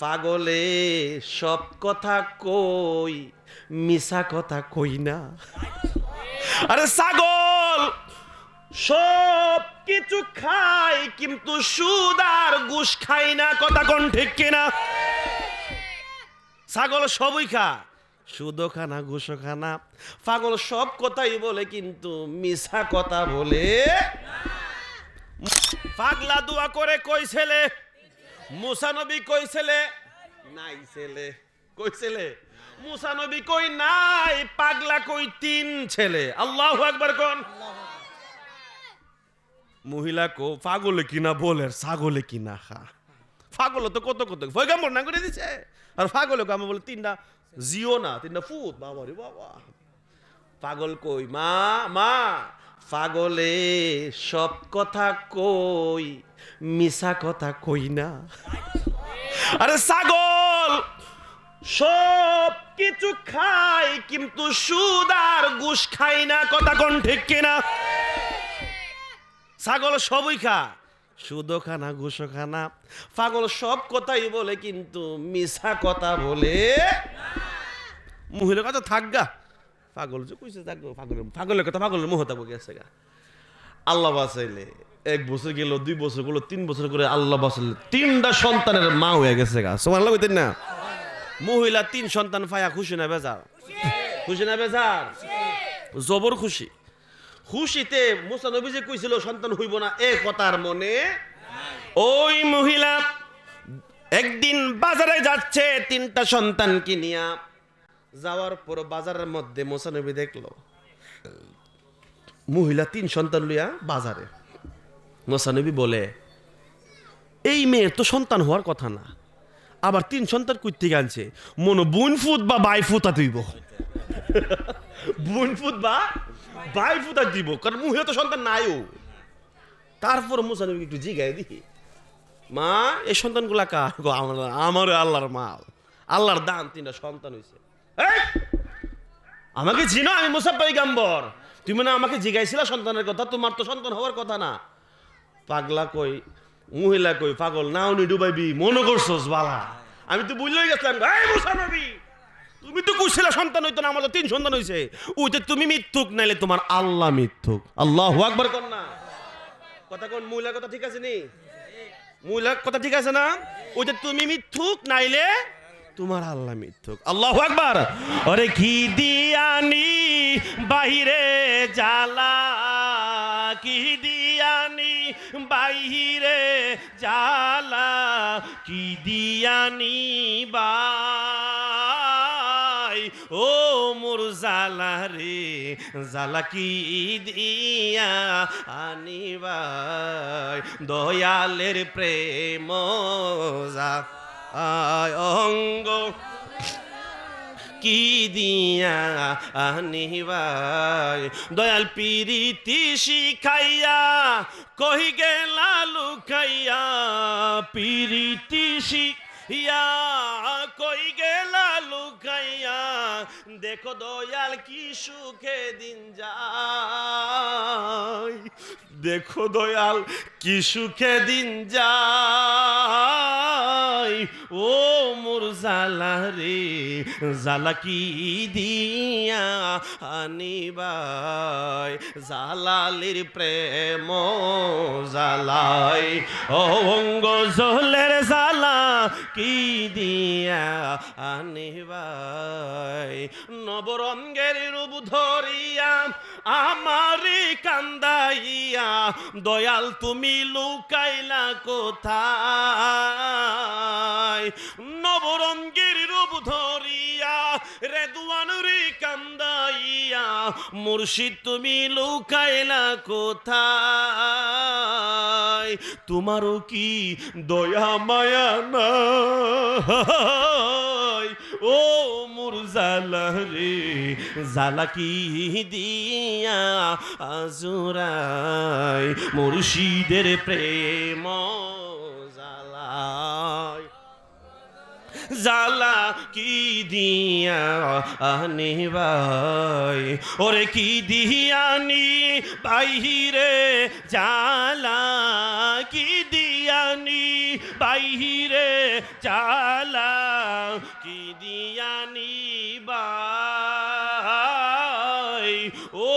পাগলে সব কথা কই মিশা কথা কই না। আরে ছাগল, সব কিছু খাই, কিন্তু সুদ আর খাই না, কথা কোন ঠিক কিনা? ছাগল সবই খা, সুদও খানা ঘুষও খানা পাগল সব কথাই বলে, কিন্তু মিশা কথা বলে পাগলা দোয়া করে কই ছেলে? মুসানবী কই ছেলে? নাই ছেলে। কই ছেলে? মুসানবী কই নাই? পাগলা কই তিন ছেলে? আল্লাহু আকবার কোন? মহিলা কো পাগলে কিনা বলে ছাগলে কিনা খা। পাগল তো কত কত পয়গাম্বর না করে দিছে? আর পাগলে কো আমি বলে তিনটা জিও না তিনটা ফুট বাবা রে বাবা। পাগল কই? মা মা। পাগলে সব কথা কই মিশা কথা কই না। আরে ছাগল, সব কিছু খাই, কিন্তু সুদ আর খাই না, কথা কোন ঠিক কিনা? ছাগল সবই খা, সুদও খানা ঘুষও খানা পাগল সব কথাই বলে, কিন্তু মিশা কথা বলে মহিলা কথা থাকগা পাগল যে কইছে থাকব পাগল পাগলের কথা পাগলের মুহ থাকব গেছে গা? আল্লাহ বাঁচাইলে। এক বছর গেল, দুই বছর গেল, তিন বছর করে আল্লাহ বাঁচাইলে। তিনটা সন্তানের মা হয়ে গেছে গা। সমান আল্লাহ কইতেন না? মহিলা তিন সন্তান পায়া খুশি না বেজার? খুশি না বেজার? জবর খুশি। খুশিতে মুসা নবী যে কইছিল, সন্তান হইব না, এ কথার মনে ওই মহিলা একদিন বাজারে যাচ্ছে, তিনটা সন্তানকে নিয়া যাওয়ার পর বাজারের মধ্যে মোসা নবী দেখল। মহিলা তিন সন্তান লইয়া বাজারে। মোসা নবী বলে, এই মেয়ের তো সন্তান হওয়ার কথা না। আবার তিন সন্তান থেকে আনছে মনো বোন ফুট বা বাই ফুতা দিব। বোন ফুট বা বাই ফুতা দিব, কারণ মুহে তো সন্তান নাইও। তারপর মুসানবী একটু জিগায় দিই মা, এই সন্তানগুলা কার আমার আল্লাহর মাল। আল্লাহর দান, তিনটা সন্তান এই! আমাকে চিনো, আমি মুসাফাই গাম্বর তুমি না আমাকে জিগাইছিলা সন্তানের কথা, তোমার তো সন্তান হওয়ার কথা না। পাগলা কই, মহিলা কই, পাগল। না, উনি ডুবাইবি মনে করছোস, বালা। আমি তো বুঝলেই গেছিলাম, এই মুসানবী তুমি তো কুশিলা সন্তান হইতো না, আমার তো তিন সন্তান হইছে। যে তুমি মিথ্যুক, নাইলে তোমার আল্লাহ মিথ্যুক। আল্লাহ আকবার কর না। কথা কোন, মহিলার কথা ঠিক আছে নি? মহিলার কথা ঠিক আছে না? ওই যে তুমি মিথ্যুক, নাইলে তোমার আল্লাহ মিথ্যুক। আল্লাহ আকবার। ওরে কি দিয়ানি বাহিরে জালা কি দিয়ানি বাহিরে জালা কি দিয়ানি বাই। ও মোর জালা রে জালা কি দিয়া আনিবাই দয়ালের প্রেম যা অঙ্গ। কি দিয়া আনিবাই? দয়াল পিরিতি শিখাইয়া কহি গেলা লুকাইয়া। পিরিতি শিখিয়া কই গেলা লুকাইয়া। দেখো দয়াল কি সুখে দিন যায়। দেখো দয়াল কি সুখে দিন যায়। ও মোর জালা রে জালা কি দিয়া আনিবাই? জালালির প্রেম জালাই অঙ্গ জলের জালা কি দিয়া আনিবাই? নবরঙ্গের রূপ ধরিয়া আমারি কান্দাইয়া, দয়াল তুমি লুকাইলা কোথায়? নবরঙ্গের রূপ ধরিয়া রেদুয়ান রে কান্দাইয়া, মুর্শিদ তুমি লুকাইলা কোথায়? তোমারও কি দয়া, মায়া নাই ও মোর জালা রে জালা কি দিয়া আজুরাই? মুর্শিদের প্রেম জালায় জালা কি দিয়া আনিবাই? ওরে কি দিয়ানি বাহিরে? জালা কি দিয়া দিয়ানি, বাহিরে চালা কি দিয়ানি বাই ও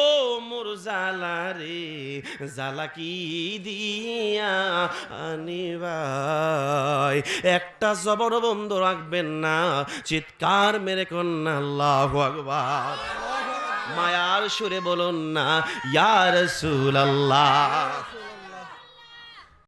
মোর জালা রে জালা কি দিয়া আনিবাই একটা জবর বন্ধ রাখবেন না, চিৎকার মেরে কন্যা, আল্লাহ আকবার। মায়ার সুরে বলুন না, ইয়া রাসূলুল্লাহ।